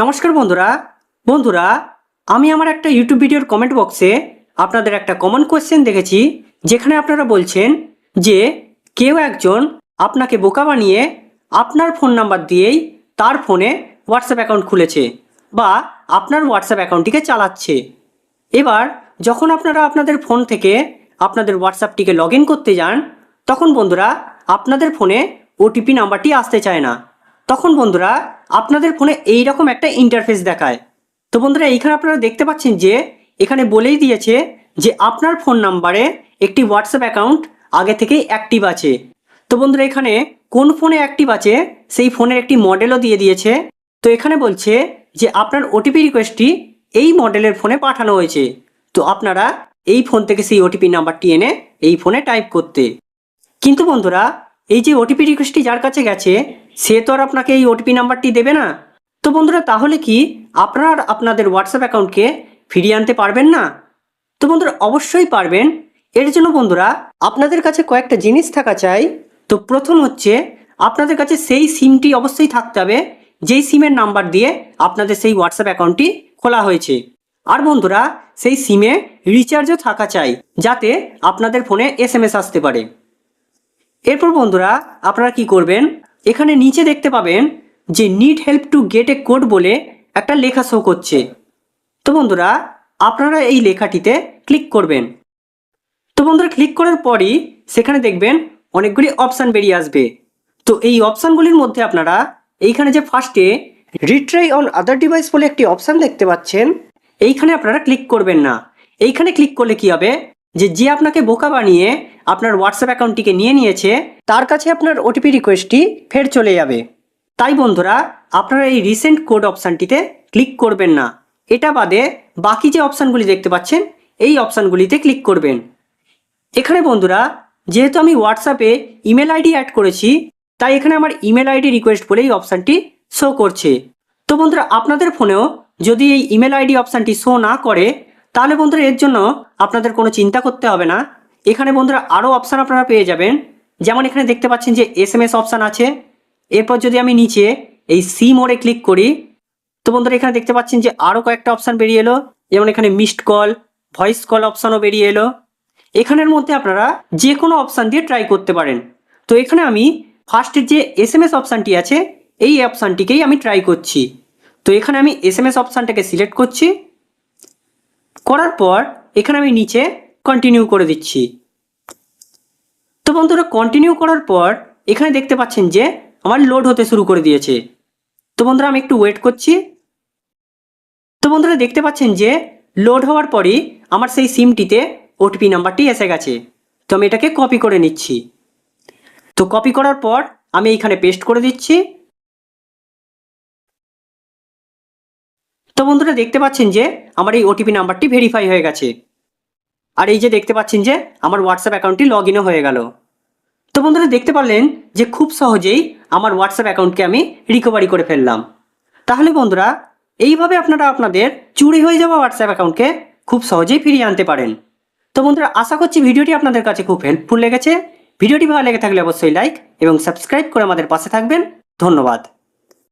নমস্কার বন্ধুরা। বন্ধুরা, আমি আমার একটা ইউটিউব ভিডিওর কমেন্ট বক্সে আপনাদের একটা কমন কোয়েশ্চেন দেখেছি, যেখানে আপনারা বলছেন যে কেউ একজন আপনাকে বোকা বানিয়ে আপনার ফোন নাম্বার দিয়েই তার ফোনে হোয়াটসঅ্যাপ অ্যাকাউন্ট খুলেছে বা আপনার হোয়াটসঅ্যাপ অ্যাকাউন্টটিকে চালাচ্ছে। এবার, যখন আপনারা আপনাদের ফোন থেকে আপনাদের হোয়াটসঅ্যাপটিকে লগ করতে যান, তখন বন্ধুরা, আপনাদের ফোনে ওটিপি নাম্বারটি আসতে চায় না। তখন বন্ধুরা আপনাদের ফোনে এই রকম একটা ইন্টারফেস দেখায়। তো বন্ধুরা এইখানে আপনারা দেখতে পাচ্ছেন যে, এখানে বলেই দিয়েছে যে আপনার ফোন নাম্বারে একটি হোয়াটসঅ্যাপ অ্যাকাউন্ট আগে থেকেই অ্যাক্টিভ আছে। তো বন্ধুরা এখানে কোন ফোনে অ্যাক্টিভ আছে, সেই ফোনের একটি মডেলও দিয়ে দিয়েছে। তো এখানে বলছে যে আপনার ওটিপি রিকোয়েস্টটি এই মডেলের ফোনে পাঠানো হয়েছে। তো আপনারা এই ফোন থেকে সেই ওটিপি নাম্বারটি এনে এই ফোনে টাইপ করতে। কিন্তু বন্ধুরা এই যে ওটিপি রিকোয়েস্টটি যার কাছে গেছে সে তো আর আপনাকে এই ওটিপি নাম্বারটি দেবে না। তো বন্ধুরা, তাহলে কি আপনারা আপনাদের হোয়াটসঅ্যাপ অ্যাকাউন্টকে ফিরিয়ে আনতে পারবেন না? তো বন্ধুরা, অবশ্যই পারবেন। এর জন্য বন্ধুরা, আপনাদের কাছে কয়েকটা জিনিস থাকা চাই। তো প্রথম হচ্ছে, আপনাদের কাছে সেই সিমটি অবশ্যই থাকতে হবে, যেই সিমের নাম্বার দিয়ে আপনাদের সেই হোয়াটসঅ্যাপ অ্যাকাউন্টটি খোলা হয়েছে। আর বন্ধুরা, সেই সিমে রিচার্জও থাকা চাই, যাতে আপনাদের ফোনে এস আসতে পারে। এরপর বন্ধুরা, আপনারা কি করবেন? এখানে নিচে দেখতে পাবেন যে need help to get a code বলে একটা লেখা শো করছে। তো বন্ধুরা, আপনারা এই লেখাটিতে ক্লিক করবেন। তো বন্ধুরা ক্লিক করার পরই সেখানে দেখবেন অনেকগুলি অপশান বেরিয়ে আসবে। তো এই অপশানগুলির মধ্যে আপনারা এইখানে যে ফার্স্টে রিট্রাই অন আদার ডিভাইস বলে একটি অপশান দেখতে পাচ্ছেন, এইখানে আপনারা ক্লিক করবেন না। এইখানে ক্লিক করলে কি হবে? যে যে আপনাকে বোকা বানিয়ে আপনার হোয়াটসঅ্যাপ অ্যাকাউন্টটিকে নিয়ে নিয়েছে, তার কাছে আপনার ওটিপি রিকোয়েস্টটি ফের চলে যাবে। তাই বন্ধুরা, আপনারা এই রিসেন্ট কোড অপশানটিতে ক্লিক করবেন না। এটা বাদে বাকি যে অপশানগুলি দেখতে পাচ্ছেন, এই অপশানগুলিতে ক্লিক করবেন। এখানে বন্ধুরা, যেহেতু আমি হোয়াটসঅ্যাপে ইমেল আইডি অ্যাড করেছি, তাই এখানে আমার ইমেল আইডি রিকোয়েস্ট বলে এই অপশানটি শো করছে। তো বন্ধুরা, আপনাদের ফোনেও যদি এই ইমেল আইডি অপশানটি শো না করে তাহলে বন্ধুরা এর জন্য আপনাদের কোনো চিন্তা করতে হবে না। এখানে বন্ধুরা আরও অপশান আপনারা পেয়ে যাবেন। যেমন এখানে দেখতে পাচ্ছেন যে এস এম অপশান আছে। এরপর যদি আমি নিচে এই সি মোড়ে ক্লিক করি, তো বন্ধুরা এখানে দেখতে পাচ্ছেন যে আরও কয়েকটা অপশান বেরিয়ে এলো। যেমন এখানে মিসড কল ভয়েস কল অপশানও বেরিয়ে এলো। এখানের মধ্যে আপনারা যে কোনো অপশান দিয়ে ট্রাই করতে পারেন। তো এখানে আমি ফার্স্টের যে এস এম এস অপশানটি আছে, এই অপশানটিকেই আমি ট্রাই করছি। তো এখানে আমি এস এম এস অপশানটাকে সিলেক্ট করছি। করার পর এখানে আমি নিচে কন্টিনিউ করে দিচ্ছি। তো বন্ধুরা কন্টিনিউ করার পর এখানে দেখতে পাচ্ছেন যে আমার লোড হতে শুরু করে দিয়েছে। তো বন্ধুরা, আমি একটু ওয়েট করছি। তো বন্ধুরা, দেখতে পাচ্ছেন যে লোড হওয়ার পরই আমার সেই সিমটিতে ওটিপি নাম্বারটি এসে গেছে। তো আমি এটাকে কপি করে নিচ্ছি। তো কপি করার পর আমি এইখানে পেস্ট করে দিচ্ছি। তো বন্ধুরা দেখতে পাচ্ছেন যে আমার এই ওটিপি নাম্বারটি ভেরিফাই হয়ে গেছে। আর এই যে দেখতে পাচ্ছেন যে আমার হোয়াটসঅ্যাপ অ্যাকাউন্টটি লগ ইনও হয়ে গেল। তো বন্ধুরা দেখতে পারলেন যে খুব সহজেই আমার হোয়াটসঅ্যাপ অ্যাকাউন্টকে আমি রিকভারি করে ফেললাম। তাহলে বন্ধুরা, এইভাবে আপনারা আপনাদের চুরি হয়ে যাওয়া হোয়াটসঅ্যাপ অ্যাকাউন্টকে খুব সহজেই ফিরিয়ে আনতে পারেন। তো বন্ধুরা, আশা করছি ভিডিওটি আপনাদের কাছে খুব হেল্পফুল লেগেছে। ভিডিওটি ভালো লেগে থাকলে অবশ্যই লাইক এবং সাবস্ক্রাইব করে আমাদের পাশে থাকবেন। ধন্যবাদ।